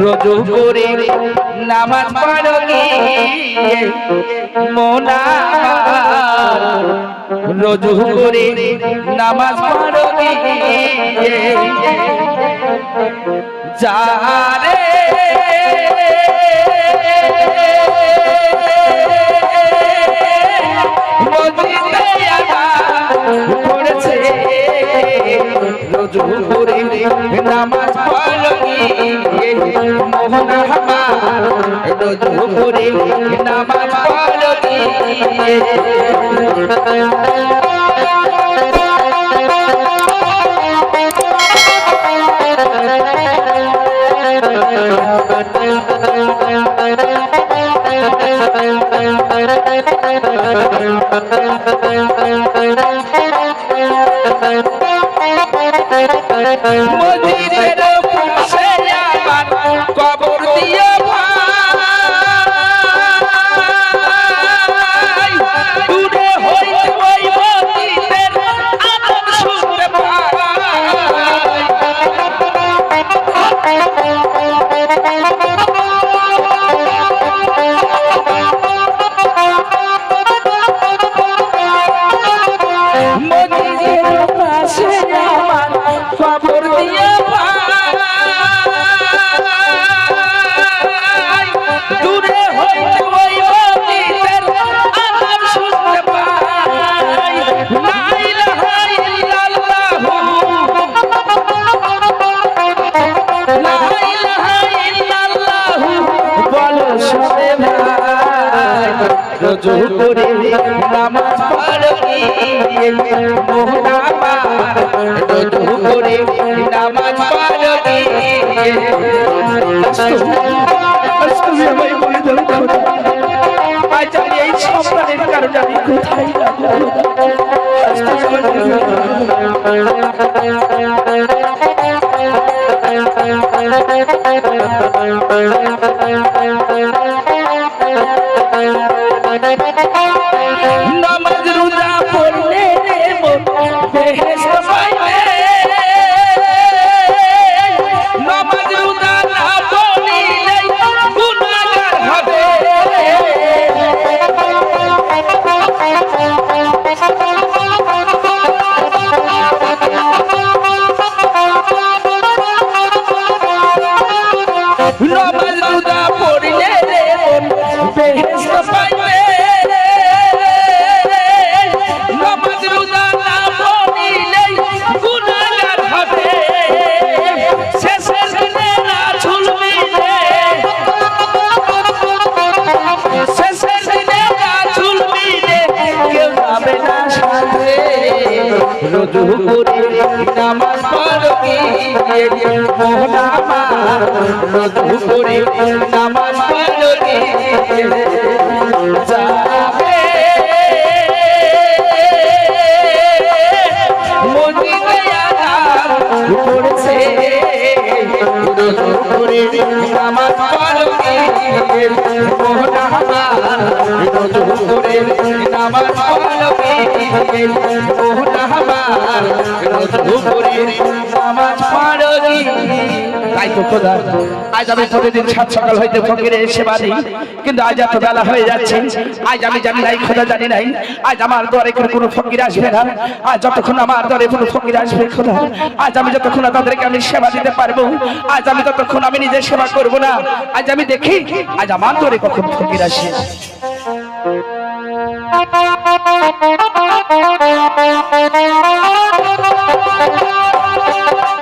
রজু করে নামাজ পড়ো মোনা রজু করে নামাজ পড়ো যারে রজু করে নামাজ পড়ি মোহন আমার রজু করে নামাজ পড়ি মসজিদের পাশে আমার কবর দিয়ে কবর দিয়ে রজু করে নামাজ পড়ি মোহনামা রজু করে নামাজ পড়ি তুমি আমায় বলে দাও। আজ এই সম্মানের কারণে আমি কোথায় যাব নামাজ রোজা পড়লে বেহেশত পাইবে নামাজ রোজা না পড়িলে গুনাহগার পাইবে রোজু করে নামাজ যাবে মসজিদে আজান পড়েছে রোজু করে নামাজ পড়বি তাই তো খোদা আজ আমি প্রতিদিন সাত সকাল হইতে ফকিরের সেবা দিই কিন্তু আজ এত বেলা হয়ে যাচ্ছে আজ আমি জানি নাই খোদা জানি নাই আজ আমার দরে কোনো ফকির আসবে না আজ যতক্ষণ আমার দরে কোনো ফকির আসবে খোদা আজ আমি যতক্ষণ তাদেরকে আমি সেবা দিতে পারব আজ আমি ততক্ষণ আমি নিজে সেবা করব না আজ আমি দেখি আজ আমার দরে কখন ফকির আসে Thank you.